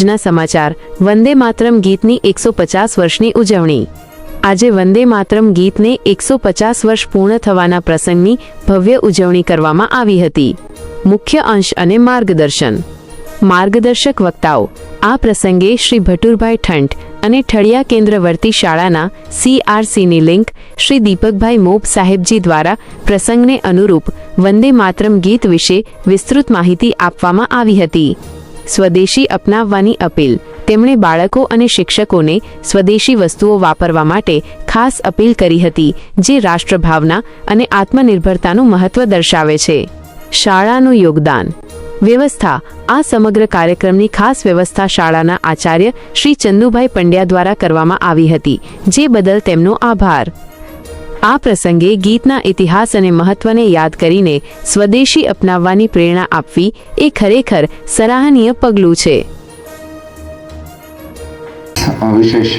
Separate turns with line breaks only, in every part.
આજના સમાચાર. વંદે માતરમ ગીતની એકસો પચાસ વર્ષની ઉજવણી. આજે વંદે માતરમ ગીતને એકસો પચાસ વર્ષ પૂર્ણ થવાના પ્રસંગની ભવ્ય ઉજવણી કરવામાં આવી હતી. મુખ્ય અંશ અને માર્ગદર્શન. માર્ગદર્શક વક્તાઓ. આ પ્રસંગે શ્રી ભટુરભાઈ ઠંટ અને ઠળિયા કેન્દ્રવર્તી શાળાના સીઆરસીની લિંક શ્રી દીપકભાઈ મોપ સાહેબજી દ્વારા પ્રસંગને અનુરૂપ વંદે માતરમ ગીત વિશે વિસ્તૃત માહિતી આપવામાં આવી હતી. સ્વદેશી અપનાવવાની અપીલ. તેમણે બાળકો અને શિક્ષકોને સ્વદેશી વસ્તુઓ વાપરવા માટે ખાસ અપીલ કરી હતી, જે રાષ્ટ્રભાવના અને આત્મનિર્ભરતાનું મહત્વ દર્શાવે છે. શાળાનું યોગદાન. વ્યવસ્થા. આ સમગ્ર કાર્યક્રમની ખાસ વ્યવસ્થા શાળાના આચાર્ય શ્રી ચંદુભાઈ પંડ્યા દ્વારા કરવામાં આવી હતી, જે બદલ તેમનો આભાર. આ પ્રસંગે ગીતના ઇતિહાસ અને મહત્વને યાદ કરીને સ્વદેશી અપનાવવાની પ્રેરણા આપવી એ ખરેખર સરાહનીય પગલું છે.
વિશેષ.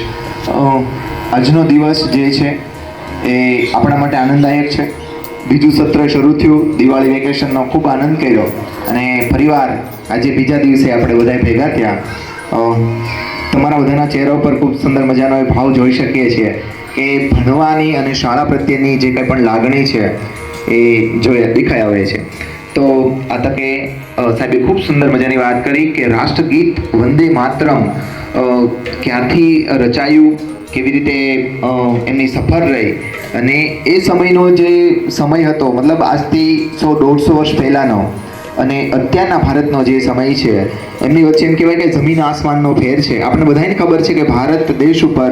આજનો દિવસ જે છે એ આપણા માટે આનંદદાયક છે. બીજું સત્ર શરૂ થયું, દિવાળી વેકેશનનો ખૂબ આનંદ કર્યો અને ફરીવાર આજે બીજા દિવસે આપણે બધા ભેગા થયા. તમારા બધાના ચહેરા ઉપર ખૂબ સુંદર મજાનો ભાવ જોઈ શકીએ છીએ. કે ભણવાની અને શાળા પ્રત્યેની જે કંઈ પણ લાગણી છે, એ જોઈ દેખાઈ આવે છે. તો આ તકે સાહેબે ખૂબ સુંદર મજાની વાત કરી કે રાષ્ટ્રગીત વંદે માતરમ ક્યાંથી રચાયું, કેવી રીતે એમની સફર રહી અને એ સમયનો જે સમય હતો, મતલબ આજથી સો દોઢસો વર્ષ પહેલાંનો અને અત્યારના ભારતનો જે સમય છે, એમની વચ્ચે એમ કહેવાય કે જમીન આસમાનનો ફેર છે. આપણે બધાને ખબર છે કે ભારત દેશ ઉપર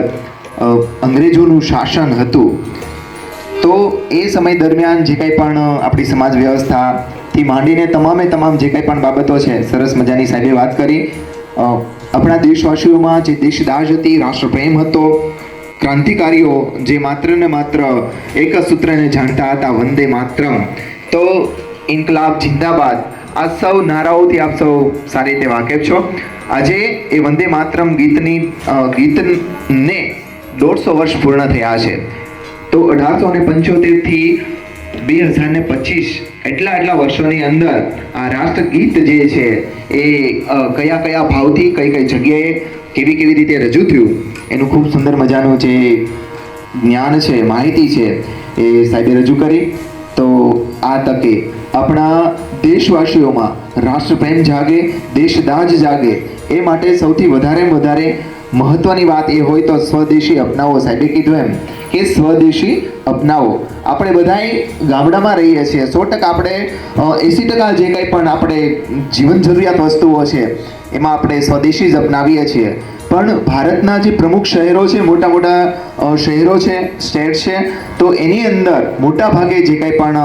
અંગ્રેજોનું શાસન હતું. તો એ સમય દરમિયાન જે કંઈ પણ આપણી સમાજ વ્યવસ્થાથી માંડીને તમામે તમામ જે કંઈ પણ બાબતો છે, સરસ મજાની સાહેબે વાત કરી. આપણા દેશવાસીઓમાં જે દેશદાજ હતી, રાષ્ટ્રપ્રેમ હતો, ક્રાંતિકારીઓ જે માત્ર ને માત્ર એક જ સૂત્રને જાણતા હતા, વંદે માત્રમ. તો ઇન્કલાબ, જિંદાબાદ આ સૌ નારાઓથી આપ સૌ સારી રીતે વાકેફ છો. આજે એ વંદે માતરમ ગીતની ગીતને દોઢસો વર્ષ પૂર્ણ થયા છે. તો અઢારસો ને પંચોતેરથી બે હજાર ને પચીસ એટલા એટલા વર્ષોની અંદર આ રાષ્ટ્રગીત જે છે એ કયા કયા ભાવથી કઈ કઈ જગ્યાએ કેવી કેવી રીતે રજૂ થયું, એનું ખૂબ સુંદર મજાનું જે જ્ઞાન છે, માહિતી છે એ સાહેબે રજૂ કરી. તો આ તકે આપણા દેશવાસીઓમાં રાષ્ટ્રપ્રેમ જાગે, દેશદાજ જાગે, એ માટે સૌથી વધારે વધારે મહત્વની વાત એ હોય તો સ્વદેશી અપનાવો, સાહેબે કીધું એમ કે સ્વદેશી અપનાવો. આપણે બધાય ગામડામાં રહીએ છીએ. સો ટકા આપણે એંસી ટકા જે કંઈ પણ આપણે જીવન જરૂરિયાત વસ્તુઓ છે, એમાં આપણે સ્વદેશી જ અપનાવીએ છીએ. પણ ભારતના જે પ્રમુખ શહેરો છે, મોટા મોટા શહેરો છે, સ્ટેટ છે, તો એની અંદર મોટા ભાગે જે કંઈ પણ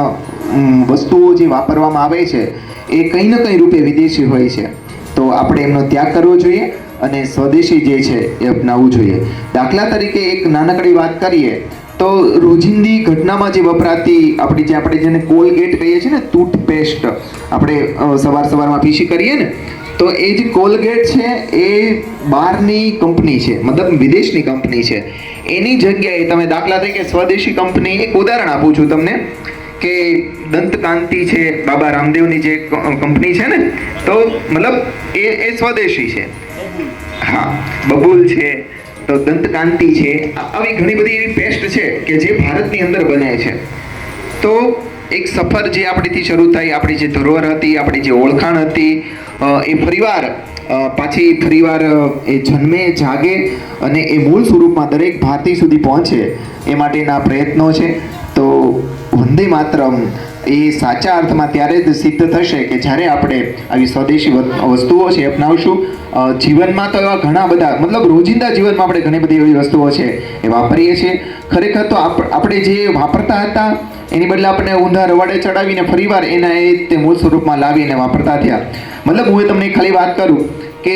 વસ્તુઓ જે વાપરવામાં આવે છે, એ કંઈ ને કંઈ રૂપે વિદેશી હોય છે. તો આપણે એમનો ત્યાગ કરવો જોઈએ અને સ્વદેશી જે છે, એ અપનાવવું જોઈએ. દાખલા તરીકે એક નાનકડી વાત કરીએ, તો રોજિંદી ઘટનામાં જે વપરાતી આપણી જે આપણે જેને કોલગેટ કહીએ છીએ ને, ટૂથપેસ્ટ, આપણે સવાર સવારમાં પીસી કરીએ ને તો એ જે કોલગેટ છે, એ બહારની કંપની છે, મતલબ વિદેશની કંપની છે. એની જગ્યાએ તમે દાખલા તરીકે સ્વદેશી કંપની, એક ઉદાહરણ આપું છું તમને, કે દંતકાંતિ છે, બાબા રામદેવની જે કંપની છે ને, તો મતલબ એ એ સ્વદેશી છે. હા, બબુલ છે, તો દંતકાંતિ છે આવી ઘણી બધી એવી પેસ્ટ છે કે જે ભારતની અંદર બને છે. તો એક સફર જે આપણીથી શરૂ થઈ આપણી જે ધરોહર હતી, આપણી જે ઓળખાણ હતી એ ફરીવાર પાછી ફરીવાર એ જન્મે, જાગે અને એ મૂળ સ્વરૂપમાં દરેક ભારતીય સુધી પહોંચે એ માટેના પ્રયત્નો છે. તો વંદે માતરમ એ સાચા અર્થમાં ત્યારે જ સિદ્ધ થશે કે જ્યારે આપણે આવી સ્વદેશી વસ્તુઓ છે અપનાવશું. જીવનમાં તો એવા ઘણા બધા, મતલબ રોજિંદા જીવનમાં આપણે ઘણી બધી એવી વસ્તુઓ છે એ વાપરીએ છીએ. ખરેખર તો આપ- આપણે જે વાપરતા હતા એની બદલે આપણે ઊંધા રવાડે ચડાવીને ફરીવાર એના એ તે મૂળ સ્વરૂપમાં લાવીને વાપરતા થયા. મતલબ હું તમને ખાલી વાત કરું કે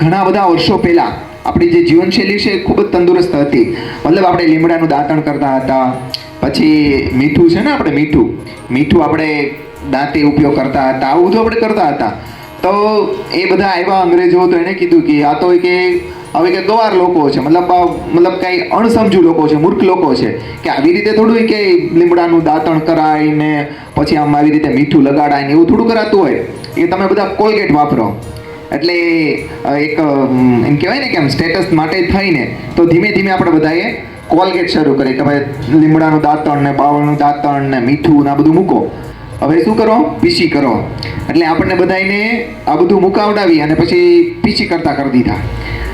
ઘણા બધા વર્ષો પહેલાં આપણી જે જીવનશૈલી છે એ ખૂબ જ તંદુરસ્ત હતી. મતલબ આપણે લીમડાનું દાંતણ કરતા હતા, પછી મીઠું છે ને આપણે મીઠું. મીઠું આપણે દાંતે ઉપયોગ કરતા હતા, આવું બધું આપણે કરતા હતા. તો એ બધા આવ્યા અંગ્રેજો તો એણે કીધું કે આ તો કે હવે કે ગવાર લોકો છે, મતલબ મતલબ કાંઈ અણસમજુ લોકો છે, મૂર્ખ લોકો છે, કે આવી રીતે થોડું કે લીમડાનું દાંતણ કરાય ને પછી આમ આવી રીતે મીઠું લગાડાય ને એવું થોડું કરાતું હોય, એ તમે બધા કોલગેટ વાપરો. એટલે એક એમ કહેવાય ને કે આમ સ્ટેટસ માટે થઈને, તો ધીમે ધીમે આપણે બધાએ કોલગેટ શરૂ કરી કે ભાઈ લીમડાનું દાંતણ ને બાવળનું દાંતણ ને મીઠું ને આ બધું મૂકો. હવે શું કરો? પીસી કરો. એટલે આપણને બધાને આ બધું મુકાવડાવી અને પછી પીસી કરતા કરી દીધા.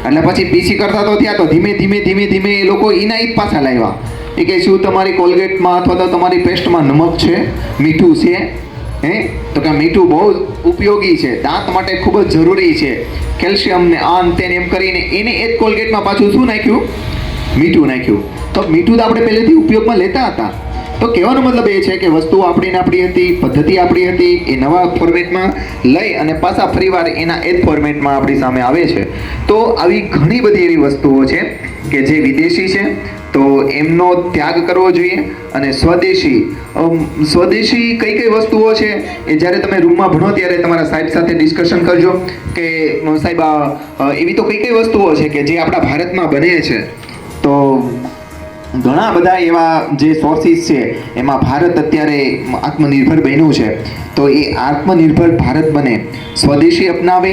એટલે પછી પીસી કરતા તો થયા તો ધીમે ધીમે ધીમે ધીમે એ લોકો ઇનાયત પાછા લાવ્યા. એ કે શું તમારી કોલગેટમાં અથવા તો તમારી પેસ્ટમાં નમક છે? મીઠું છે? હે? તો કે, મીઠું બહુ ઉપયોગી છે. દાંત માટે ખૂબ જ જરૂરી છે. કેલ્શિયમ ને આન તેને એમ કરીને એને એ જ કોલગેટમાં પાછું શું નાખ્યું? મીઠું નાખ્યું. તો મીઠું તો આપણે પહેલેથી ઉપયોગમાં લેતા હતા. તો કહેવાનો મતલબ એ છે કે વસ્તુ આપણી આપણી હતી, પદ્ધતિ આપણી હતી, એ નવા ફોર્મેટમાં લઈ અને પાછા ફરીવાર એના એ જ ફોર્મેટમાં આપણી સામે આવે છે. તો આવી ઘણી બધી એવી વસ્તુઓ છે કે જે વિદેશી છે, તો એમનો ત્યાગ કરવો જોઈએ અને સ્વદેશી સ્વદેશી કઈ કઈ વસ્તુઓ છે એ જ્યારે તમે રૂમમાં ભણો ત્યારે તમારા સાહેબ સાથે ડિસ્કશન કરજો કે સાહેબ એવી તો કઈ કઈ વસ્તુઓ છે કે જે આપણા ભારતમાં બને છે. તો ઘણા બધા એવા જે સોર્સિસ છે, એમાં ભારત અત્યારે આત્મનિર્ભર બન્યું છે. તો એ આત્મનિર્ભર ભારત બને, સ્વદેશી અપનાવે